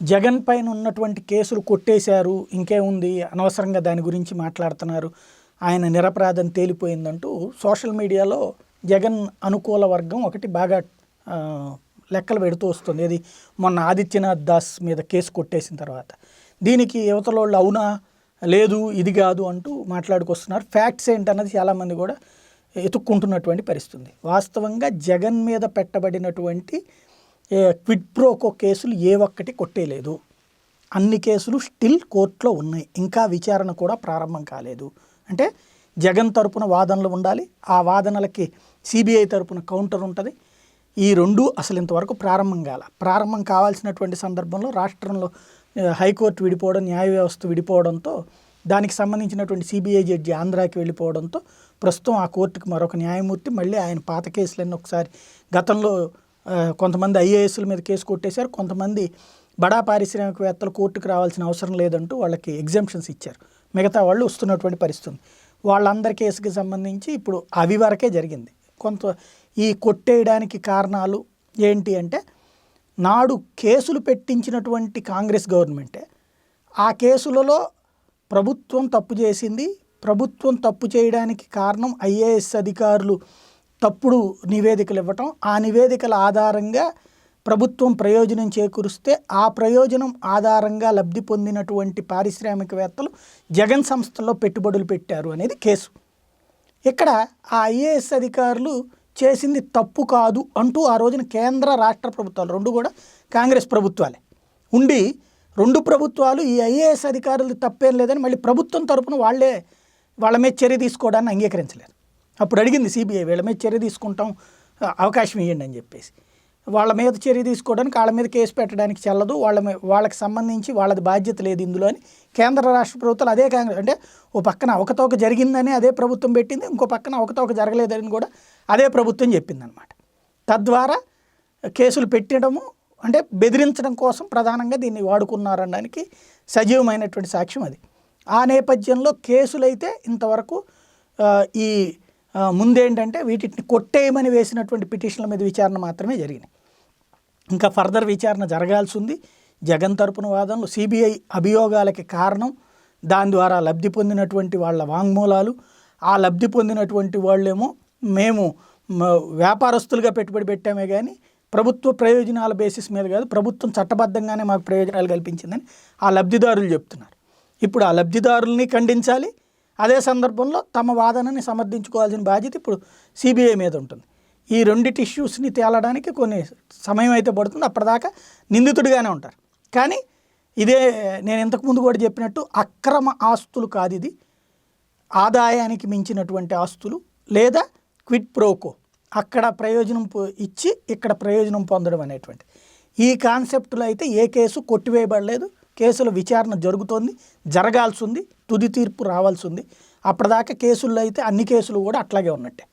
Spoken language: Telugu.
జగన్ పైన ఉన్నటువంటి కేసులు కొట్టేశారు ఇంకేముంది అనవసరంగా దాని గురించి మాట్లాడుతున్నారు ఆయన నిరపరాధం తేలిపోయిందంటూ సోషల్ మీడియాలో జగన్ అనుకూల వర్గం ఒకటి బాగా లెక్కలు పెడుతూ వస్తుంది. అది మొన్న ఆదిత్యనాథ్ దాస్ మీద కేసు కొట్టేసిన తర్వాత. దీనికి యువతలోళ్ళు అవునా? లేదు ఇది కాదు అంటూ మాట్లాడుకొస్తున్నారు. ఫ్యాక్ట్స్ ఏంటన్నది చాలామంది కూడా ఎతుక్కుంటున్నటువంటి పరిస్థితుంది. వాస్తవంగా జగన్ మీద పెట్టబడినటువంటి క్విడ్ ప్రోకో కేసులు ఏ ఒక్కటి కొట్టేయలేదు అన్ని కేసులు స్టిల్ కోర్టులో ఉన్నాయి. ఇంకా విచారణ కూడా ప్రారంభం కాలేదు. అంటే జగన్ తరపున వాదనలు ఉండాలి. ఆ వాదనలకి సిబిఐ తరపున కౌంటర్ ఉంటుంది. ఈ రెండు అసలు ఇంతవరకు ప్రారంభం కాల. ప్రారంభం కావాల్సినటువంటి సందర్భంలో రాష్ట్రంలో హైకోర్టు విడిపోవడం న్యాయ వ్యవస్థ విడిపోవడంతో దానికి సంబంధించినటువంటి సిబిఐ జడ్జి ఆంధ్రాకి వెళ్ళిపోవడంతో ప్రస్తుతం ఆ కోర్టుకి మరొక న్యాయమూర్తి మళ్ళీ ఆయన పాత కేసులన్నీ ఒకసారి గతంలో కొంతమంది ఐఏఎస్ల మీద కేసు కొట్టేశారు కొంతమంది బడా పారిశ్రామికవేత్తలు కోర్టుకు రావాల్సిన అవసరం లేదంటూ వాళ్ళకి ఎగ్జామ్షన్స్ ఇచ్చారు. మిగతా వాళ్ళు వస్తున్నటువంటి పరిస్థితి వాళ్ళందరి కేసుకి సంబంధించి ఇప్పుడు అవి వరకే జరిగింది. కొంత ఈ కొట్టేయడానికి కారణాలు ఏంటి అంటే నాడు కేసులు పెట్టించినటువంటి కాంగ్రెస్ గవర్నమెంటే ఆ కేసులలో ప్రభుత్వం తప్పు చేసింది. ప్రభుత్వం తప్పు చేయడానికి కారణం ఐఏఎస్ అధికారులు తప్పుడు నివేదికలు ఇవ్వటం ఆ నివేదికల ఆధారంగా ప్రభుత్వం ప్రయోజనం చేకూరిస్తే ఆ ప్రయోజనం ఆధారంగా లబ్ధి పొందినటువంటి పారిశ్రామికవేత్తలు జగన్ సంస్థల్లో పెట్టుబడులు పెట్టారు అనేది కేసు. ఇక్కడ ఆ ఐఏఎస్ అధికారులు చేసింది తప్పు కాదు అంటూ ఆ రోజున కేంద్ర రాష్ట్ర ప్రభుత్వాలు రెండు కూడా కాంగ్రెస్ ప్రభుత్వాలే. ఉండి రెండు ప్రభుత్వాలు ఈ ఐఏఎస్ అధికారులు తప్పేం లేదని మళ్ళీ ప్రభుత్వం తరపున వాళ్ళే వాళ్ళ మీద చర్య తీసుకోవడాన్ని అంగీకరించలేదు. అప్పుడు అడిగింది సిబిఐ వీళ్ళ మీద చర్య తీసుకుంటాం అవకాశం ఇవ్వండి అని చెప్పేసి. వాళ్ళ మీద చర్య తీసుకోవడానికి వాళ్ళ మీద కేసు పెట్టడానికి చెల్లదు వాళ్ళ మీ- వాళ్ళకి సంబంధించి వాళ్ళది బాధ్యత లేదు ఇందులో అని కేంద్ర రాష్ట్ర ప్రభుత్వాలు అదే కాంగ్రెస్ అంటే ఓ పక్కన ఒకతోక జరిగిందని అదే ప్రభుత్వం పెట్టింది ఇంకో పక్కన ఒకతోక జరగలేదని కూడా అదే ప్రభుత్వం చెప్పిందనమాట. తద్వారా కేసులు పెట్టడము అంటే బెదిరించడం కోసం ప్రధానంగా దీన్ని వాడుకున్నారనడానికి సజీవమైనటువంటి సాక్ష్యం అది. ఆ నేపథ్యంలో కేసులైతే ఇంతవరకు ఈ ముందేంటంటే వీటిని కొట్టేయమని వేసినటువంటి పిటిషన్ల మీద విచారణ మాత్రమే జరిగినాయి. ఇంకా ఫర్దర్ విచారణ జరగాల్సి ఉంది జగన్ తరపున వాదనలు సిబిఐ అభియోగాలకి కారణం దాని ద్వారా లబ్ధి పొందినటువంటి వాళ్ళ వాంగ్మూలాలు ఆ లబ్ధి పొందినటువంటి వాళ్ళేమో మేము వ్యాపారస్తులుగా పెట్టుబడి పెట్టామే కానీ ప్రభుత్వ ప్రయోజనాల బేసిస్ మీద కాదు ప్రభుత్వం చట్టబద్ధంగానే మాకు ప్రయోజనాలు కల్పించిందని ఆ లబ్ధిదారులు చెప్తున్నారు. ఇప్పుడు ఆ లబ్ధిదారుల్ని ఖండించాలి అదే సందర్భంలో తమ వాదనని సమర్థించుకోవాల్సిన బాధ్యత ఇప్పుడు సిబిఐ మీద ఉంటుంది. ఈ రెండిటి ఇష్యూస్ని తేలడానికి కొన్ని సమయం అయితే పడుతుంది. అప్పటిదాకా నిందితుడిగానే ఉంటారు. కానీ ఇదే నేను ఇంతకుముందు కూడా చెప్పినట్టు అక్రమ ఆస్తులు కాదు ఇది. ఆదాయానికి మించినటువంటి ఆస్తులు లేదా క్విట్ ప్రోకో. అక్కడ ప్రయోజనం ఇచ్చి ఇక్కడ ప్రయోజనం పొందడం అనేటువంటి. ఈ కాన్సెప్ట్లో అయితే ఏ కేసు కొట్టివేయబడలేదు. కేసుల విచారణ జరుగుతోంది జరగాల్సి ఉంది. తుది తీర్పు రావాల్సి ఉంది. అప్పటిదాకా కేసుల్లో అయితే అన్ని కేసులు కూడా అట్లాగే ఉన్నట్టే.